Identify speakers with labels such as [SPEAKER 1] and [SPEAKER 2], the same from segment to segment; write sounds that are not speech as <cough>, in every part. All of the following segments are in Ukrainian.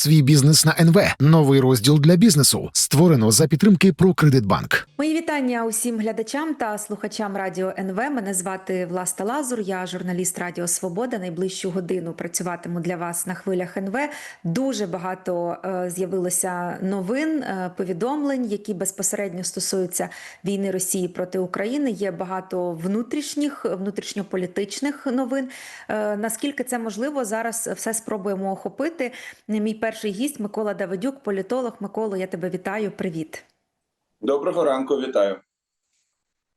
[SPEAKER 1] Свій бізнес на НВ. Новий розділ для бізнесу. Створено за підтримки «Прокредитбанк».
[SPEAKER 2] Мої вітання усім глядачам та слухачам радіо НВ. Мене звати Власта Лазур. Я журналіст Радіо Свобода. Найближчу годину працюватиму для вас на хвилях НВ. Дуже багато е, з'явилося новин, е, повідомлень, які безпосередньо стосуються війни Росії проти України. Є багато внутрішніх, внутрішньополітичних новин. Е, наскільки це можливо, зараз все спробуємо охопити. Мій перший гість Микола Давидюк, політолог. Миколо, я тебе вітаю. Привіт.
[SPEAKER 3] Доброго ранку, вітаю.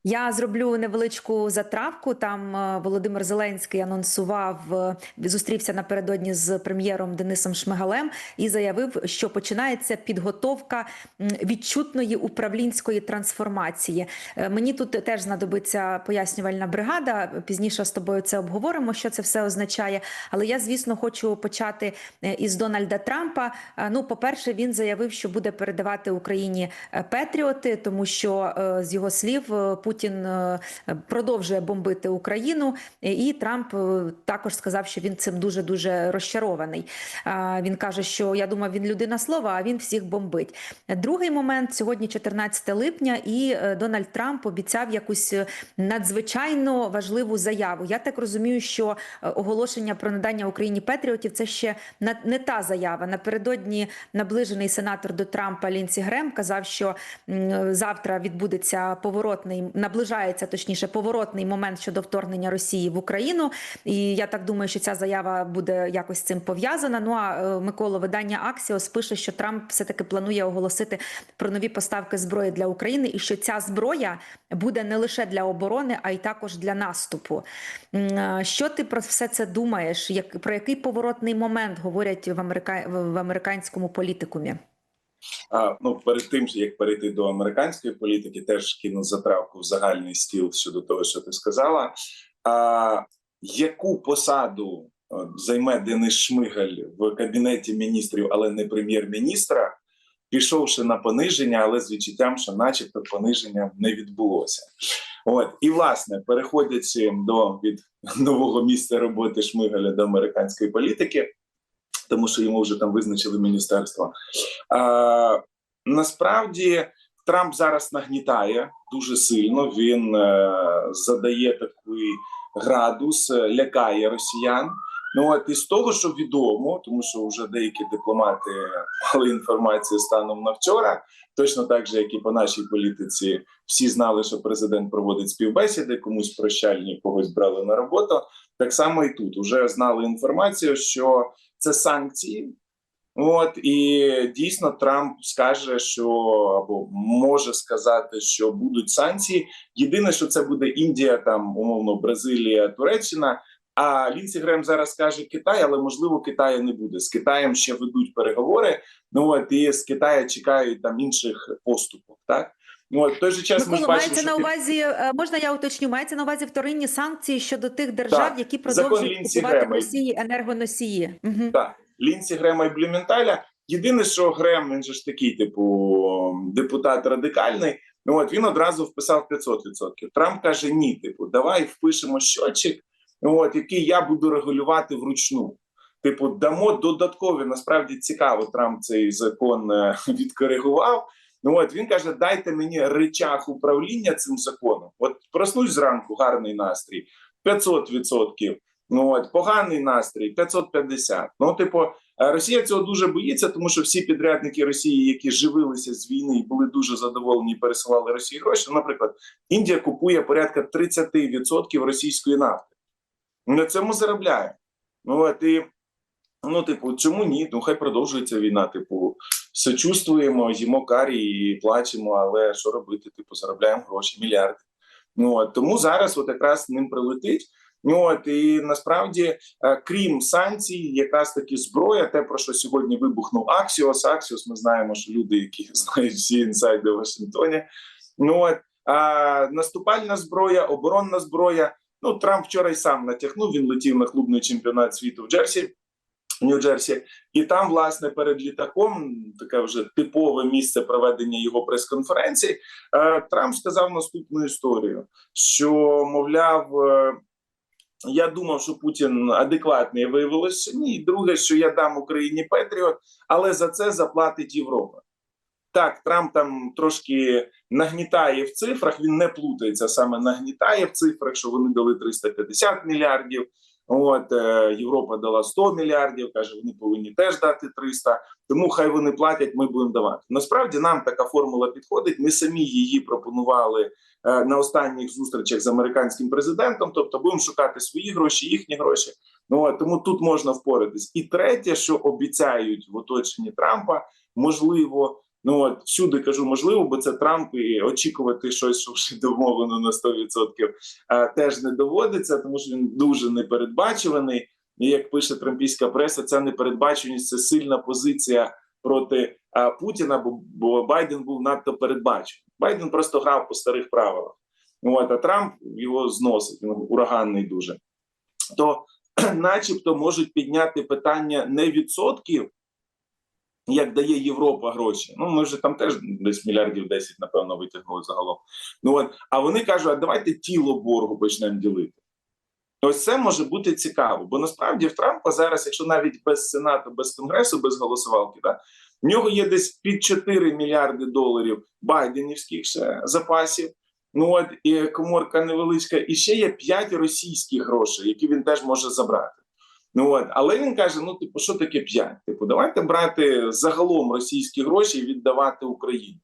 [SPEAKER 2] Я зроблю невеличку затравку. Там е, Володимир Зеленський анонсував, е, зустрівся напередодні з прем'єром Денисом Шмигалем і заявив, що починається підготовка відчутної управлінської трансформації. Е, Мені тут теж знадобиться пояснювальна бригада. Пізніше з тобою це обговоримо, що це все означає. Але я, звісно, хочу почати із Дональда Трампа. Ну, по-перше, він заявив, що буде передавати Україні Петріоти, тому що з його слів е, Путін е, продовжує бомбити Україну, е, і Трамп е, також сказав, що він цим дуже дуже розчарований. А, Він каже, що я думав, він людина слова, а він всіх бомбить. Другий момент сьогодні, 14 липня, і е, Дональд Трамп обіцяв якусь е, надзвичайно важливу заяву. Я так розумію, що е, оголошення про надання Україні Петріотів це ще не та заява. Напередодні наближений сенатор до Трампа Лінсі Грем казав, що завтра відбудеться поворотний, наближається точніше поворотний момент щодо вторгнення Росії в Україну. І я так думаю, що ця заява буде якось з цим пов'язана. Ну а е, Микола, видання Аксіос пише, що Трамп все таки планує оголосити про нові поставки зброї для України, і що ця зброя буде не лише для оборони, а й також для наступу. Е, Що ти про все це думаєш? Як про який поворотний момент говорять в америка... в американському політикумі?
[SPEAKER 3] А, ну, перед тим, як перейти до американської політики, теж кину затравку в загальний стіл щодо того, що ти сказала. А, яку посаду е, займе Денис Шмигаль в кабінеті міністрів, але не прем'єр-міністра, пішовши на пониження, але з відчуттям, що, начебто, пониження не відбулося. От і власне, переходячи до від нового місця роботи Шмигаля до американської політики, тому що йому вже там визначили міністерство. А, насправді Трамп зараз нагнітає дуже сильно. Він е, задає такий градус, е, лякає росіян. Ну от із того, що відомо, тому що вже деякі дипломати мали інформацію станом на вчора, точно так же, як і по нашій політиці, всі знали, що президент проводить співбесіди, комусь прощальні, когось брали на роботу. Так само і тут уже знали інформацію, що це санкції. От і дійсно Трамп скаже, що або може сказати, що будуть санкції. Єдине, що це буде Індія, там умовно Бразилія, Туреччина. А Лінсі Грем зараз каже Китай, але можливо Китаю не буде. З Китаєм ще ведуть переговори. Ну от і з Китаю чекають там інших поступок. Так от в той же час ми бачимо,
[SPEAKER 2] мається
[SPEAKER 3] що
[SPEAKER 2] на увазі, е, можна я уточню, мається на увазі вторинні санкції щодо тих держав,
[SPEAKER 3] Так,
[SPEAKER 2] які продовжують купувати в. Росії енергоносії. Угу.
[SPEAKER 3] Так, Лінсі Грема і Блюменталя. Єдине, що Грем, він же ж такий, типу, депутат радикальний. Ну от він одразу вписав 500%. Трамп каже: ні, типу, давай впишемо щочик, от який я буду регулювати вручну. Типу, дамо додаткові. Насправді цікаво, Трамп цей закон е, <laughs> відкоригував. Ну от він каже: дайте мені речах управління цим законом. От проснусь зранку, гарний настрій, 500%. Ну от поганий настрій 550. Ну, типу, е, Росія цього дуже боїться, тому що всі підрядники Росії, які живилися з війни і були дуже задоволені, і пересилали Росії гроші. Ну, Наприклад, Індія купує порядка 30% російської нафти. На цьому заробляє. Ну от і ну, типу, чому ні? Ну хай продовжується війна. Типу, сочувствуємо, їмо карі і плачемо, але що робити? Типу, заробляємо гроші, мільярди. Ну от тому зараз, от якраз ним прилетить. Ну от і насправді, е, крім санкцій, якраз таки зброя, те про що сьогодні вибухнув Аксіос. Аксіос, ми знаємо, що люди, які <laughs> знають всі інсайди в Вашингтоні. Ну от а наступальна зброя, оборонна зброя. Ну Трамп вчора й сам натягнув. Він летів на клубний чемпіонат світу в Джерсі. Нью-Джерсі, і там, власне, перед літаком таке вже типове місце проведення його прес-конференції. е, Трамп сказав наступну історію: що мовляв, е, я думав, що Путін адекватний, виявилося, ні. Друге, що я дам Україні Петріот, але за це заплатить Європа. Так, Трамп там трошки нагнітає в цифрах. Він не плутається саме нагнітає в цифрах, що вони дали 350 мільярдів. От е, Європа дала 100 мільярдів. каже, вони повинні теж дати 300, Тому хай вони платять, ми будемо давати. Насправді нам така формула підходить. Ми самі її пропонували е, на останніх зустрічах з американським президентом. Тобто, будемо шукати свої гроші, їхні гроші. Ну тому тут можна впоратись. І третє, що обіцяють в оточенні Трампа, можливо. Ну от всюди кажу можливо, бо це Трамп і очікувати щось, що вже домовлено на 100% е, теж не доводиться, тому що він дуже непередбачуваний. І як пише трампійська преса, ця непередбаченість це сильна позиція проти е, Путіна, бо, бо Байден був надто передбачений. Байден просто грав по старих правилах. От, а Трамп його зносить, він ураганний дуже. То, <clears throat> начебто, можуть підняти питання не відсотків як дає Європа гроші. Ну ми вже там теж десь мільярдів 10, напевно, витягнули загалом. Ну от а вони кажуть: а давайте тіло боргу почнемо ділити. Ось це може бути цікаво, бо насправді в Трампа зараз, якщо навіть без сенату, без конгресу, без голосувалки, да, в нього є десь під 4 мільярди доларів байденівських ще запасів. Ну от і коморка невеличка, і ще є 5 російських грошей, які він теж може забрати. Ну от, але він каже: ну, типу, що таке 5? Типу, давайте брати загалом російські гроші і віддавати Україні.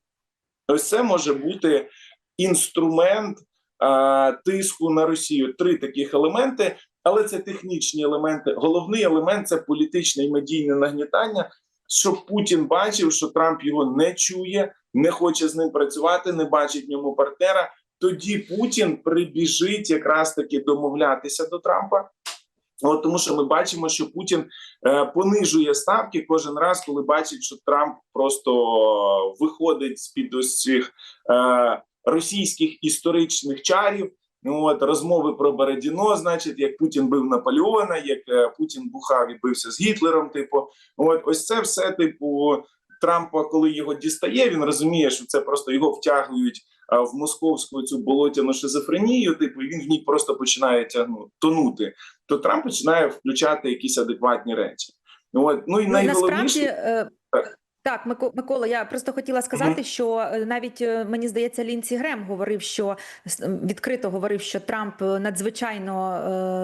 [SPEAKER 3] Ось це може бути інструмент а, тиску на Росію. Три таких елементи, але це технічні елементи. Головний елемент це політичне і медійне нагнітання. Щоб Путін бачив, що Трамп його не чує, не хоче з ним працювати, не бачить в ньому партнера. Тоді Путін прибіжить якраз таки домовлятися до Трампа. От тому, що ми бачимо, що Путін е, понижує ставки кожен раз, коли бачить, що Трамп просто виходить з під ось цих е, російських історичних чарів. Ну от розмови про Бородіно, значить, як Путін бив Наполеона, як е, Путін бухав і бився з Гітлером. Типу, от ось це все, типу, Трампа, коли його дістає, він розуміє, що це просто його втягують а, в московську цю болотяну шизофренію. Типу, і він в ній просто починає тягну, тонути. То Трамп починає включати якісь адекватні речі. Ну от ну і
[SPEAKER 2] найголовніше. насправді, е,
[SPEAKER 3] Так.
[SPEAKER 2] так, Мико- Микола, я просто хотіла сказати, що е, навіть е, мені здається, Лінці Грем говорив, що відкрито говорив, що Трамп е, надзвичайно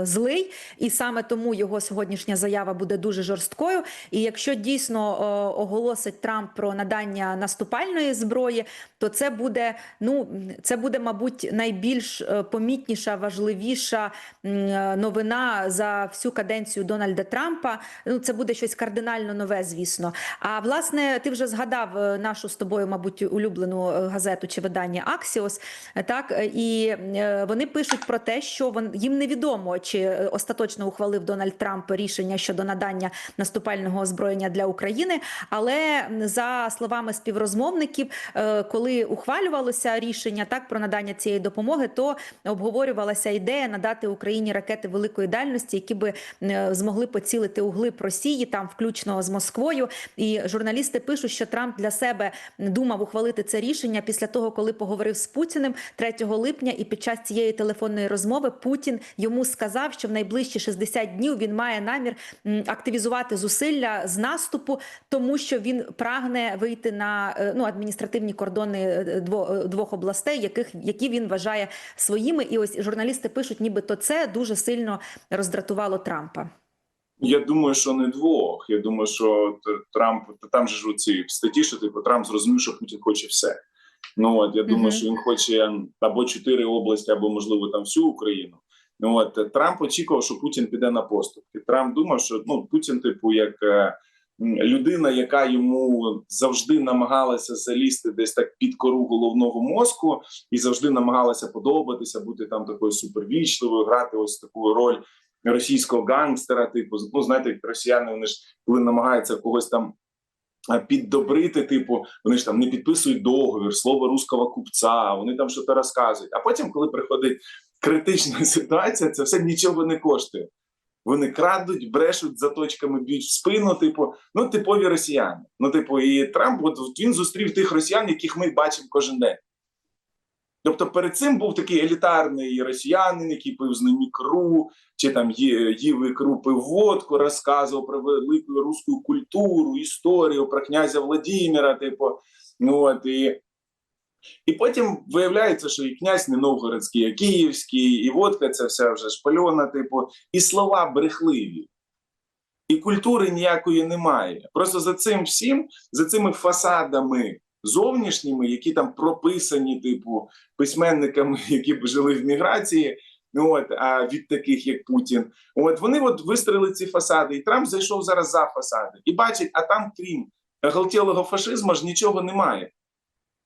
[SPEAKER 2] е, злий, і саме тому його сьогоднішня заява буде дуже жорсткою. І якщо дійсно е, оголосить Трамп про надання наступальної зброї, то це буде ну це буде, мабуть, найбільш помітніша, важливіша е, новина за всю каденцію Дональда Трампа. Ну це буде щось кардинально нове, звісно. А власне, ти вже згадав е, нашу з тобою, мабуть, улюблену е, газету чи видання Аксіос. е, Так і вони пишуть про те, що вон їм невідомо, чи остаточно ухвалив Дональд Трамп рішення щодо надання наступального озброєння для України. Але за словами співрозмовників, коли ухвалювалося рішення так про надання цієї допомоги, то обговорювалася ідея надати Україні ракети великої дальності, які би змогли поцілити у глиб Росії, там включно з Москвою. І журналісти пишуть, що Трамп для себе думав ухвалити це рішення після того, коли поговорив з Путіним 3 липня, і під час цієї телефонної розмови Путін йому сказав, що в найближчі 60 днів він має намір активізувати зусилля з наступу, тому що він прагне вийти на е, ну адміністративні кордони е, е, двох областей, яких які він вважає своїми. І ось журналісти пишуть, нібито це дуже сильно роздратувало Трампа.
[SPEAKER 3] Я думаю, що не двох. Я думаю, що Трамп там же ж у цій статті, що типу Трамп зрозумів, що Путін хоче все. Ну от я думаю,
[SPEAKER 2] Мгм.
[SPEAKER 3] що він хоче або чотири області, або можливо там всю Україну. Ну от Трамп очікував, що Путін піде на поступки. Трамп думав, що ну Путін, типу, як е, людина, яка йому завжди намагалася залізти десь так під кору головного мозку, і завжди намагалася подобатися, бути там такою супервічливою, грати ось таку роль російського гангстера. Типу, ну знаєте, росіяни вони ж коли намагаються когось там. Піддобрити, типу, вони ж там не підписують договір, слово руського купця, вони там щось розказують. А потім, коли приходить критична <laughs> ситуація, це все нічого не коштує. Вони крадуть, брешуть заточками, б'ють в спину. Типу, ну типові росіяни. Ну, типу, і Трамп, от він зустрів тих росіян, яких ми бачимо кожен день. Тобто перед цим був такий елітарний росіянин, який пив з ним ікру, чи там їв ікру, пив водку, розказував про велику руську культуру, історію, про князя Владимира, типу. Ну, от, і, і потім виявляється, що і князь не новгородський, а київський, і водка це вся вже шпальона, типу, і слова брехливі. І культури ніякої немає. Просто за цим всім, за цими фасадами зовнішніми, які там прописані, типу, письменниками, <laughs> які б жили в міграції, ну от а від таких як Путін, от вони от вистріли ці фасади, і Трамп зайшов зараз за фасади і бачить, а там, крім галтілого фашизму, ж нічого немає.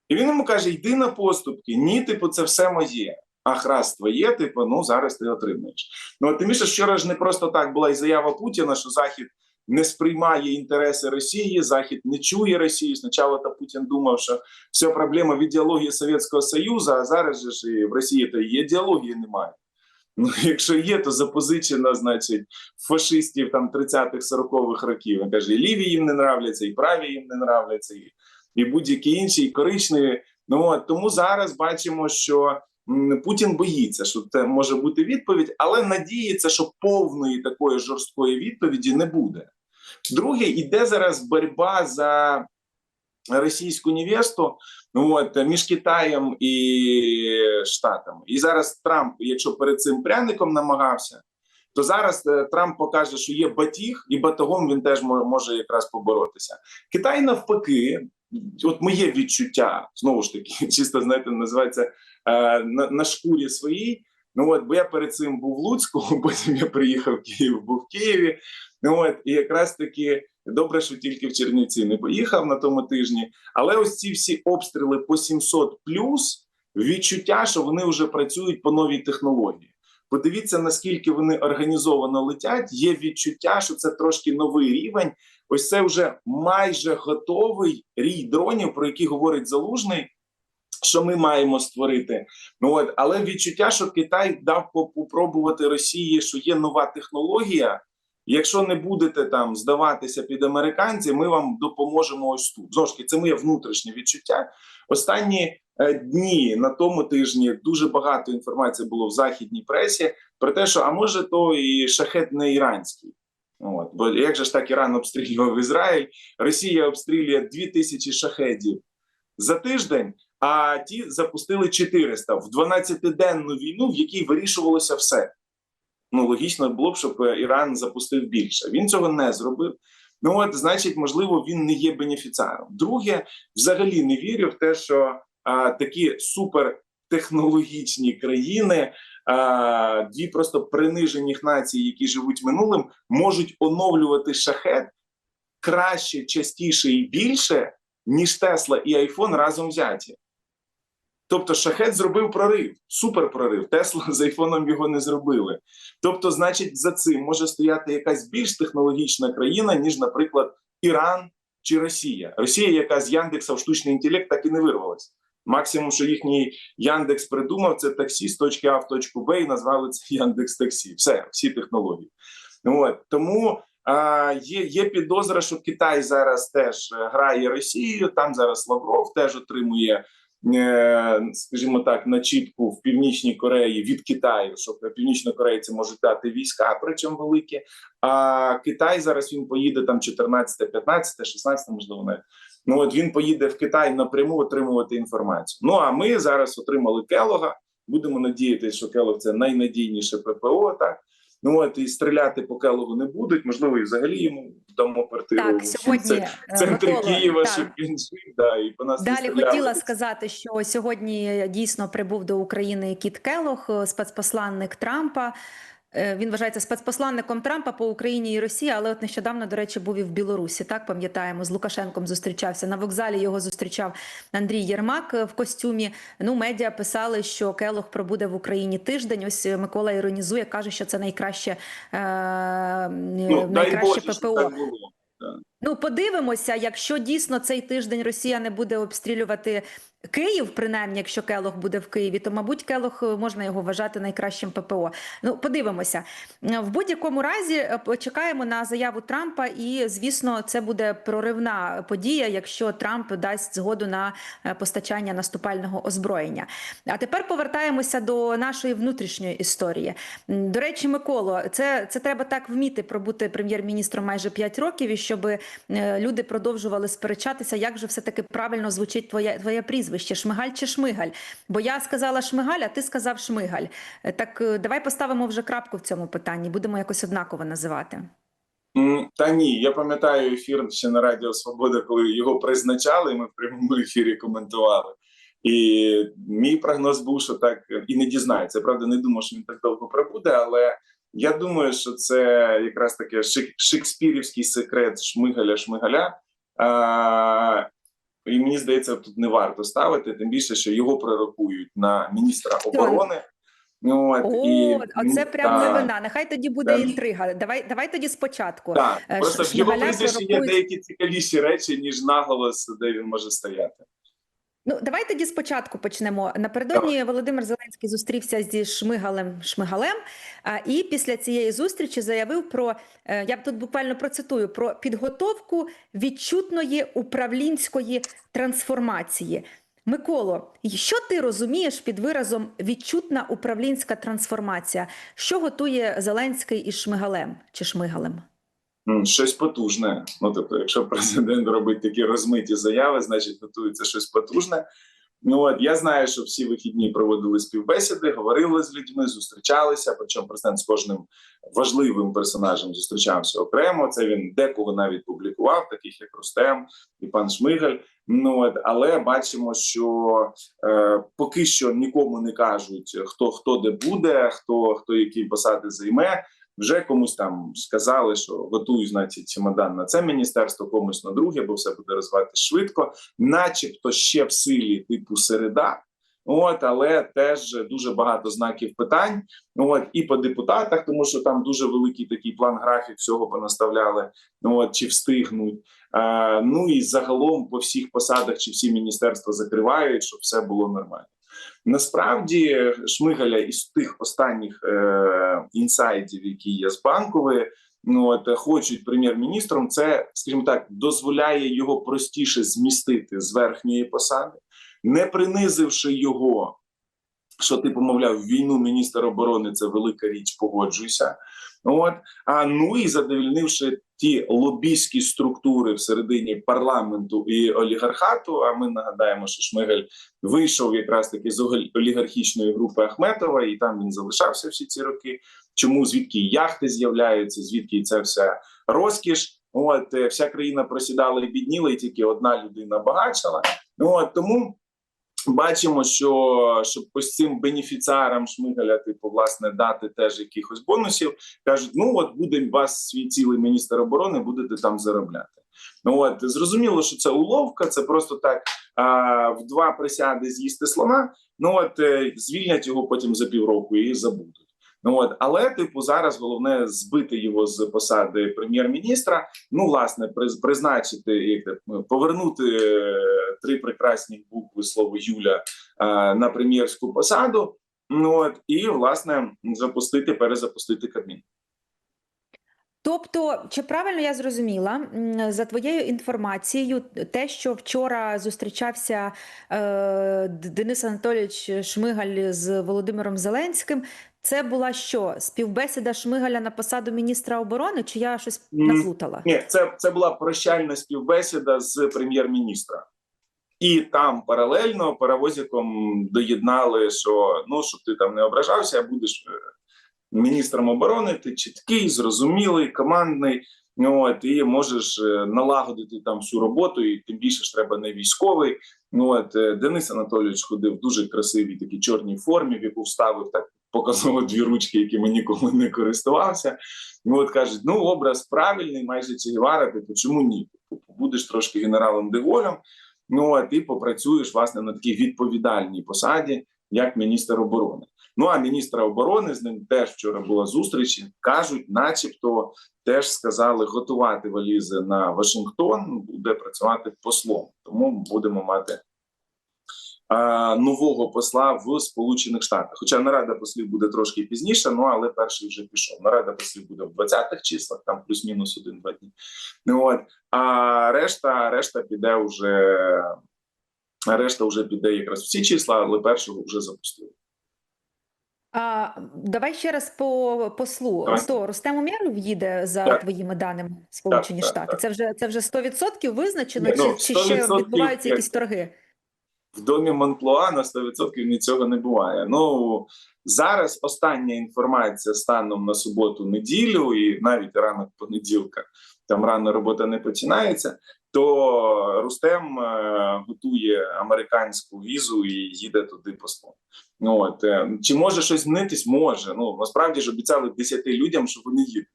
[SPEAKER 3] І він йому каже: йди на поступки, ні, типу, це все моє. А храст твоє, типу, ну зараз ти отримаєш. Ну от тим більше, вчора ж не просто так була і заява Путіна, що Захід не сприймає інтереси Росії, Захід не чує Росію. Спочатку Путін думав, що вся проблема в ідеології Совєтського Союзу, а зараз же ж і в Росії то і ідеології немає. Ну, якщо є, то запозичена, значить, фашистів там 30-х, 40-х років. Він каже, і ліві їм не нравляться, і праві їм не нравляться, і, і будь-які інші, і коричневі. Ну от тому зараз бачимо, що Путін боїться, що це може бути відповідь, але надіється, що повної такої жорсткої відповіді не буде. Друге, іде зараз боротьба за російську невесту от, між Китаєм і Штатами. І зараз Трамп, якщо перед цим пряником намагався, то зараз е, Трамп покаже, що є батіг, і батогом він теж може якраз поборотися. Китай навпаки, от моє відчуття знову ж таки, <laughs> чисто знаєте, називається е, на, на шкурі своїй. Ну от, бо я перед цим був в Луцьку, <laughs> потім я приїхав в Київ, був в Києві. Ну от, і якраз таки добре, що тільки в Чернівці не поїхав на тому тижні. Але ось ці всі обстріли по 700 плюс відчуття, що вони вже працюють по новій технології. Подивіться, наскільки вони організовано летять. Є відчуття, що це трошки новий рівень. Ось це вже майже готовий рій дронів, про які говорить залужний. Що ми маємо створити? Ну от але відчуття, що Китай дав попробувати Росії, що є нова технологія. Якщо не будете там здаватися під американців, ми вам допоможемо ось тут. Таки, це моє внутрішнє відчуття. Останні е, дні на тому тижні дуже багато інформації було в західній пресі про те, що а може то і шахет не іранський. От бо як же ж так Іран обстрілював Ізраїль? Росія обстрілює 2000 шахедів за тиждень. А ті запустили 400 в 12-денну війну, в якій вирішувалося все. Ну логічно було б, щоб е, Іран запустив більше. Він цього не зробив. Ну от, значить, можливо, він не є бенефіціаром. Друге, взагалі не вірю в те, що а, такі супертехнологічні країни, а, дві просто принижених націй, які живуть минулим, можуть оновлювати шахет краще, частіше і більше, ніж Тесла і Айфон разом взяті. Тобто шахет зробив прорив, супер прорив. Тесла з айфоном його не зробили. Тобто, значить, за цим може стояти якась більш технологічна країна, ніж, наприклад, Іран чи Росія. Росія, яка з Яндекса в штучний інтелект так і не вирвалась. Максимум, що їхній Яндекс придумав, це таксі з точки А в точку Б і назвали це <laughs> Яндекс Таксі. Все, всі технології. От тому є, є підозра, що Китай зараз теж е, грає Росією. Там зараз Лавров теж отримує скажімо так, начітку в північній Кореї від Китаю, що північнокорейці можуть дати війська, причому великі. А Китай зараз він поїде там 14, 15, 16, можливо, навіть. Ну от він поїде в Китай напряму отримувати інформацію. Ну а ми зараз отримали Келога. Будемо надіятися, що Келог це найнадійніше ППО. Так ну от і стріляти по Келогу не будуть. Можливо, і взагалі йому дамо квартиру
[SPEAKER 2] Так, сьогодні
[SPEAKER 3] це-
[SPEAKER 2] е,
[SPEAKER 3] в центрі
[SPEAKER 2] Микола,
[SPEAKER 3] Києва,
[SPEAKER 2] так.
[SPEAKER 3] щоб він жив, да, і по нас
[SPEAKER 2] Далі хотіла сказати, що сьогодні дійсно прибув до України Кіт Келох, е, спецпосланник Трампа. Е, Він вважається спецпосланником Трампа по Україні і Росії, але от нещодавно, до речі, був і в Білорусі. Так пам'ятаємо, з Лукашенком зустрічався на вокзалі. Його зустрічав Андрій Єрмак е, в костюмі. Ну, медіа писали, що Келох пробуде в Україні тиждень. Ось е, Микола іронізує, каже, що це найкраще, е,
[SPEAKER 3] Ну, дай
[SPEAKER 2] найкраще
[SPEAKER 3] Боже, ППО.
[SPEAKER 2] ППО.
[SPEAKER 3] так було.
[SPEAKER 2] Ну, подивимося, якщо дійсно цей тиждень Росія не буде обстрілювати Київ, принаймні, якщо Келох буде в Києві, то мабуть Келох е, можна його вважати найкращим ППО. Ну, подивимося. Е, В будь-якому разі е, почекаємо на заяву Трампа, і звісно, це буде проривна подія, якщо Трамп дасть згоду на постачання наступального озброєння. А тепер повертаємося до нашої внутрішньої історії. До речі, Миколо, це, це треба так вміти пробути прем'єр-міністром майже 5 років, і щоб люди продовжували сперечатися, як же все-таки правильно звучить твоє, твоє прізвище Шмигаль чи Шмигаль? Бо я сказала Шмигаль, а ти сказав Шмигаль. Е, Так е, давай поставимо вже крапку в цьому питанні, будемо якось однаково називати.
[SPEAKER 3] Та ні, я пам'ятаю ефір ще на Радіо Свобода, коли його призначали, ми в прямому ефірі коментували. І мій прогноз був, що так і не дізнається. Правда, не думав, що він так довго пробуде, але я думаю, що це якраз таке шик, шекспірівський секрет Шмигаля Шмигаля. І мені здається, тут не варто ставити, тим більше, що його пророкують на міністра оборони. От,
[SPEAKER 2] О,
[SPEAKER 3] і,
[SPEAKER 2] а це
[SPEAKER 3] ну,
[SPEAKER 2] прям
[SPEAKER 3] та-
[SPEAKER 2] новина. Нехай тоді буде
[SPEAKER 3] Так.
[SPEAKER 2] інтрига. Давай, давай тоді спочатку.
[SPEAKER 3] Так,
[SPEAKER 2] Е,
[SPEAKER 3] просто в його прізвищі є деякі цікавіші речі, ніж наголос, де він може стояти.
[SPEAKER 2] Ну, давай тоді спочатку почнемо. Напередодні Володимир Зеленський зустрівся зі Шмигалем Шмигалем, а, і після цієї зустрічі заявив про е, я тут буквально процитую про підготовку відчутної управлінської трансформації. Миколо, що ти розумієш під виразом відчутна управлінська трансформація? Що готує Зеленський із Шмигалем чи Шмигалем?
[SPEAKER 3] Щось потужне. Ну тобто, якщо <laughs> президент робить такі розмиті заяви, значить готується щось потужне. Ну от я знаю, що всі вихідні проводили співбесіди, говорили з людьми, зустрічалися. Причому президент з кожним важливим персонажем зустрічався окремо. Це він декого навіть публікував, таких як Рустем і пан Шмигаль. Ну от але бачимо, що е, поки що нікому не кажуть, хто хто де буде, хто хто які посади займе. Вже комусь там сказали, що готуй, значить, чемодан на це міністерство, комусь на друге, бо все буде розвиватися швидко, начебто ще в силі типу середа. От, але теж дуже багато знаків питань. От і по депутатах, тому що там дуже великий такий план графік всього понаставляли. От чи встигнуть. Е, ну і загалом по всіх посадах чи всі міністерства закривають, щоб все було нормально. Насправді, Шмигаля із тих останніх е, інсайдів, які є з банкової, ну от хочуть прем'єр-міністром. Це, скажімо так, дозволяє його простіше змістити з верхньої посади, не принизивши його. Що ти помовляв війну міністр оборони? Це велика річ. Погоджуйся. От а ну і задовільнивши ті лобійські структури всередині парламенту і олігархату. А ми нагадаємо, що Шмигель вийшов якраз таки з олігархічної групи Ахметова, і там він залишався всі ці роки. Чому звідки яхти з'являються? Звідки ця вся розкіш? От е, вся країна просідала і бідніла, і тільки одна людина багачила. От тому. Бачимо, що щоб ось цим бенефіціарам Шмигаля, типу, власне, дати теж якихось бонусів, кажуть: ну от буде вас свій цілий міністр оборони, будете там заробляти. Ну от зрозуміло, що це уловка, це просто так а, в два присяди з'їсти слона. Ну от е, звільнять його потім за півроку і забудуть. Ну от, але типу зараз головне збити його з посади прем'єр-міністра. Ну, власне, призначити як це, повернути е, три прекрасні букви слово Юля е, на прем'єрську посаду. Ну от і власне запустити, перезапустити Кабмін.
[SPEAKER 2] Тобто, чи правильно я зрозуміла за твоєю інформацією, те, що вчора зустрічався е, Денис Анатолійович Шмигаль з Володимиром Зеленським, це була що? Співбесіда Шмигаля на посаду міністра оборони? Чи я щось наплутала?
[SPEAKER 3] Ні, це, це була прощальна співбесіда з прем'єр-міністра. І там паралельно паровозиком доєднали, що ну щоб ти там не ображався, а будеш е, міністром оборони. Ти чіткий, зрозумілий, командний. Ну, От, і можеш е, налагодити там всю роботу, і тим більше ж треба не військовий. Ну от е, Денис Анатолійович ходив в дуже красивій такій чорній формі, в яку вставив так показово дві ручки, якими ніколи не користувався. Ну от кажуть: ну образ правильний, майже Че Гевара, типу, чому ні? Типу, будеш трошки генералом Деголем. Ну а ти попрацюєш власне на такій відповідальній посаді, як міністр оборони. Ну а міністра оборони з ним теж вчора була зустріч. кажуть, начебто, теж сказали готувати валізи на Вашингтон, буде працювати послом. Тому будемо мати нового посла в Сполучених Штатах. Хоча нарада послів буде трошки пізніше, ну але перший вже пішов. Нарада послів буде в 20-х числах, там плюс-мінус один-два дні. Ну от а решта, решта піде вже. Решта вже піде якраз в ці числа, але першого вже запустили.
[SPEAKER 2] А, давай ще раз по послу.
[SPEAKER 3] Давай.
[SPEAKER 2] Хто Рустем Умєров їде за
[SPEAKER 3] Так.
[SPEAKER 2] твоїми даними Сполучені
[SPEAKER 3] Так, так,
[SPEAKER 2] Штати?
[SPEAKER 3] так.
[SPEAKER 2] Це вже це вже 100% визначено,
[SPEAKER 3] ну,
[SPEAKER 2] чи, чи ще відбуваються
[SPEAKER 3] як-
[SPEAKER 2] якісь торги?
[SPEAKER 3] В домі Монплуа на 100% ні цього не буває. Ну зараз остання інформація станом на суботу, неділю, і навіть ранок понеділка, там рано робота не починається. То Рустем е, готує американську візу і їде туди послом. Ну от е, чи може щось змінитись? Може. Ну насправді ж обіцяли 10 людям, що вони їдуть.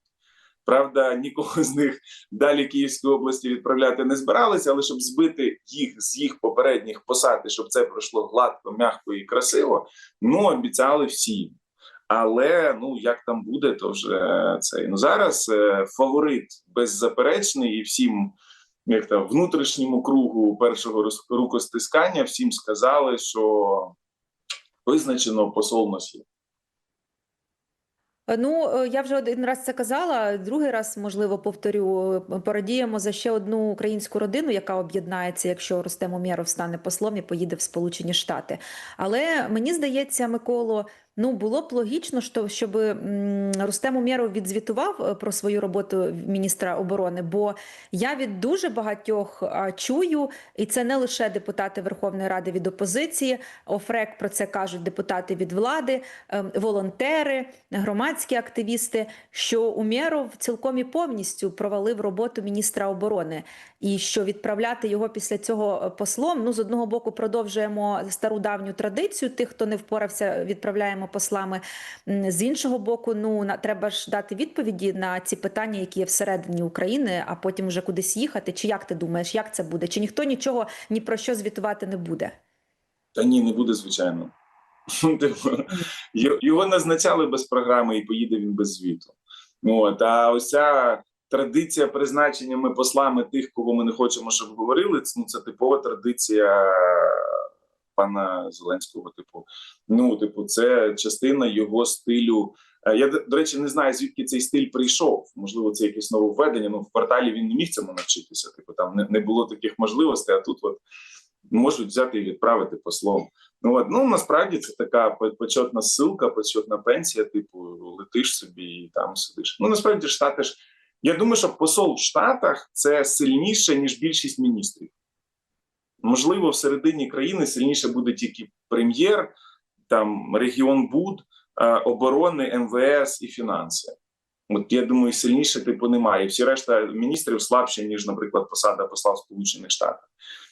[SPEAKER 3] Правда, нікого з них далі Київської області відправляти не збиралися, але щоб збити їх з їх попередніх посад, і щоб це пройшло гладко, м'яко і красиво, ну обіцяли всі. Але ну як там буде, то вже це ну зараз е, фаворит беззаперечний і всім, як там внутрішньому кругу першого рукостискання, всім сказали, що визначено посол є.
[SPEAKER 2] Ну, е, я вже один раз це казала, другий раз, можливо, повторю. е, Порадіємо за ще одну українську родину, яка об'єднається, якщо Рустем Умєров стане послом і поїде в Сполучені Штати. Але мені здається, Миколо, ну було б логічно, що щоб Рустем Умєров відзвітував е, про свою роботу міністра оборони, бо я від дуже багатьох чую, і це не лише депутати Верховної Ради від опозиції, ОФРЕК про це кажуть депутати від влади, ем, волонтери, громадські активісти, що Умєров цілком і повністю провалив роботу міністра оборони, і що відправляти його після цього е, послом. Ну з одного боку, продовжуємо стару давню традицію. Тих, хто не впорався, відправляємо послами. З іншого боку, ну на треба ж дати відповіді на ці питання, які є всередині України, а потім вже кудись їхати. Чи як ти думаєш, як це буде? Чи ніхто нічого ні про що звітувати не буде?
[SPEAKER 3] Та ні, не буде, звичайно. <laughs> Типу, Його назначали без програми і поїде він без звіту. От, а ось ця традиція призначеннями послами тих, кого ми не хочемо, щоб говорили, ну, це типова традиція пана Зеленського. Типу, ну, типу, це частина його стилю. Е, Я, до- речі, не знаю, звідки цей стиль прийшов. Можливо, це якесь нововведення. Ну, в кварталі він не міг цьому навчитися. Типу, там не, не було таких можливостей, а тут от можуть взяти і відправити послом. Ну от ну насправді це така почетна ссылка, почетна пенсія. Типу, летиш собі і там сидиш. Ну насправді штати ж. Я думаю, що посол в Штатах це сильніше ніж більшість міністрів. Можливо, всередині країни сильніше буде тільки прем'єр, там регіон БУД, е, оборони, МВС і фінанси. От я думаю, сильніше типу немає. Всі решта міністрів слабші, ніж, наприклад, посада посла в Сполучених Штатах.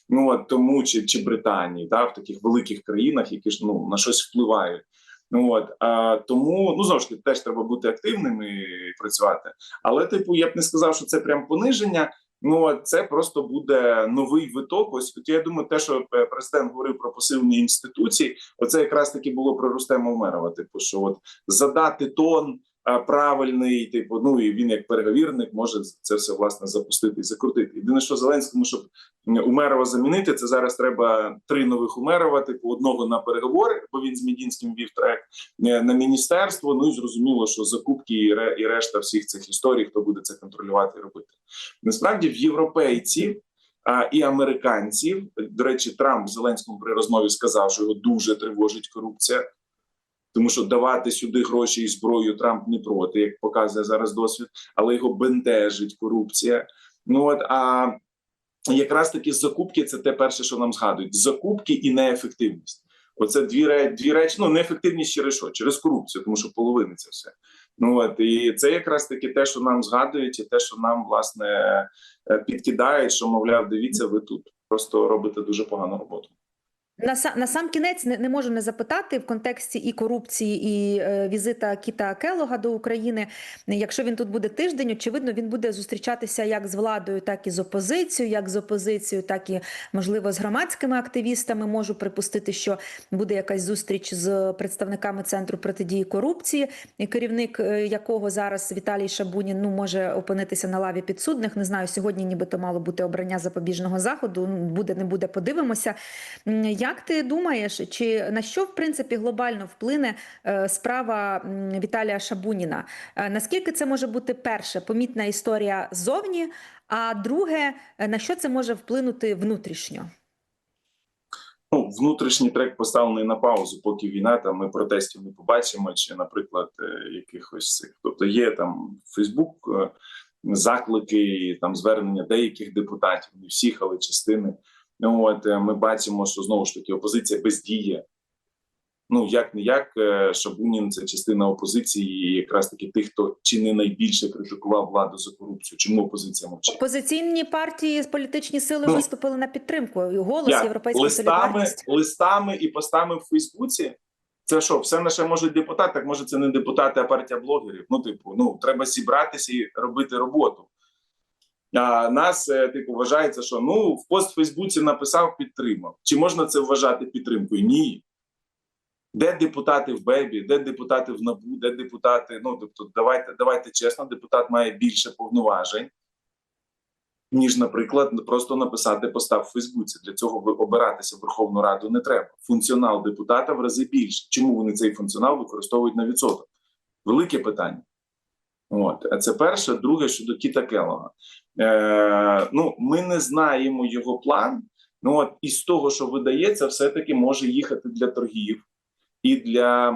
[SPEAKER 3] Ну от тому чи, чи Британії, да, в таких великих країнах, які ж ну на щось впливають. Ну от а, тому ну знову ж таки теж треба бути активними і працювати. Але, типу, я б не сказав, що це прям пониження. Ну це просто буде новий виток. Ось я думаю, те, що е, президент говорив про посилені інституції, оце якраз таки було про Рустема Умерова. Типу, що от задати тон правильний, типу, ну і він як переговірник може це все власне запустити і закрутити. Єдине, що Зеленському, щоб Умерова замінити, це зараз треба три нових Умерова, типу одного на переговори, бо він з Медінським вів трек е, на міністерство. Ну і зрозуміло, що закупки і решта всіх цих історій, хто буде це контролювати і робити. Насправді в європейців. А і американців, до речі, Трамп Зеленському при розмові сказав, що його дуже тривожить корупція, тому що давати сюди гроші і зброю Трамп не проти, як показує зараз досвід, але його бентежить корупція. Ну от а якраз таки закупки це те перше, що нам згадують: закупки і неефективність. Оце дві дві речі. Ну неефективність через що? Через корупцію, тому що половини це все. Ну от і це якраз таки те, що нам згадують, і те, що нам власне е, підкидають, що мовляв, дивіться, ви тут просто робите дуже погану роботу.
[SPEAKER 2] На, на сам кінець не, не можу не запитати в контексті і корупції, і е, візита Кіта Келога до України. Якщо він тут буде тиждень, очевидно, він буде зустрічатися як з владою, так і з опозицією, як з опозицією, так і можливо з громадськими активістами. Можу припустити, що буде якась зустріч з представниками центру протидії корупції, керівник е, якого зараз Віталій Шабунін ну може опинитися на лаві підсудних. Не знаю, сьогодні нібито мало бути обрання запобіжного заходу. Буде, не буде, подивимося. М, Як ти думаєш, чи на що в принципі глобально вплине е, справа Віталія Шабуніна? Е, Наскільки це може бути перше помітна історія ззовні? А друге, е, на що це може вплинути внутрішньо?
[SPEAKER 3] ну, внутрішній трек поставлений на паузу, поки війна там ми протестів не побачимо, чи, наприклад, якихось цих. Тобто є там Фейсбук, заклики, там звернення деяких депутатів, не всіх, але частини. Ну, От е, ми бачимо, що знову ж таки опозиція бездіє. Ну як не як Шабунін це частина опозиції, і якраз таки тих, хто чи не найбільше критикував владу за корупцію. Чому опозиція мовчить?
[SPEAKER 2] Опозиційні партії, політичні сили
[SPEAKER 3] Ну,
[SPEAKER 2] виступили на підтримку. І голос,
[SPEAKER 3] Як?
[SPEAKER 2] європейська
[SPEAKER 3] листами,
[SPEAKER 2] солідарність.
[SPEAKER 3] листами і постами в Фейсбуці. Це що, все наше можуть депутати? Так може це не депутати, а партія блогерів. Ну, типу, ну треба зібратися і робити роботу. А нас, е, типу, вважається, що ну в пост в Фейсбуці написав, підтримав. Чи можна це вважати підтримкою? Ні. Де депутати в Бебі, де депутати в НАБУ, де депутати. Ну тобто, давайте, давайте чесно, депутат має більше повноважень, ніж, наприклад, просто написати постав в Фейсбуці. Для цього обиратися в Верховну Раду не треба. Функціонал депутата в рази більше. Чому вони цей функціонал використовують на відсоток? Велике питання. От, це перше. Друге щодо Кіта Келлога. Е, ну, ми не знаємо його план. Ну от із того, що видається, все-таки може їхати для торгів і для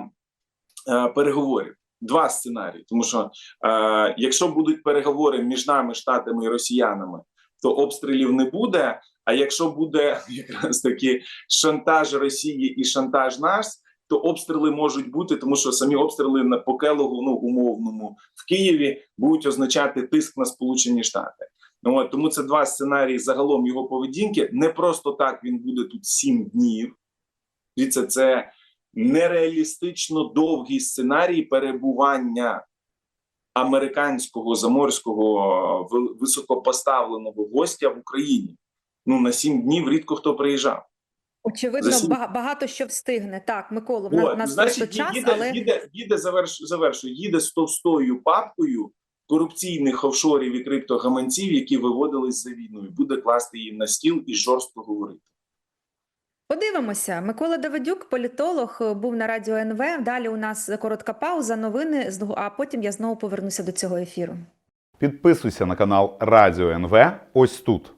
[SPEAKER 3] е, переговорів. Два сценарії. Тому що е, якщо будуть переговори між нами, штатами і росіянами, то обстрілів не буде. А якщо буде якраз таки шантаж Росії і шантаж нас, то обстріли можуть бути, тому що самі обстріли на по Келогу, ну умовному в Києві будуть означати тиск на Сполучені Штати. Ну, от, тому це два сценарії загалом його поведінки. Не просто так він буде тут сім днів. Дивіться, це нереалістично довгий сценарій перебування американського заморського високопоставленого гостя в Україні. Ну на сім днів рідко хто приїжджав.
[SPEAKER 2] Очевидно,
[SPEAKER 3] За
[SPEAKER 2] бага- багато що встигне. Так, Миколу, в на-
[SPEAKER 3] От,
[SPEAKER 2] нас
[SPEAKER 3] значить,
[SPEAKER 2] просто час,
[SPEAKER 3] їде,
[SPEAKER 2] але
[SPEAKER 3] їде, їде заверш, завершую, їде з товстою папкою корупційних офшорів і криптогаманців, які виводились за війною. Буде класти їм на стіл і жорстко говорити.
[SPEAKER 2] подивимося. Микола Давидюк, політолог, був на радіо НВ. Далі у нас коротка пауза, новини, а потім я знову повернуся до цього ефіру.
[SPEAKER 4] Підписуйся на канал Радіо НВ ось тут.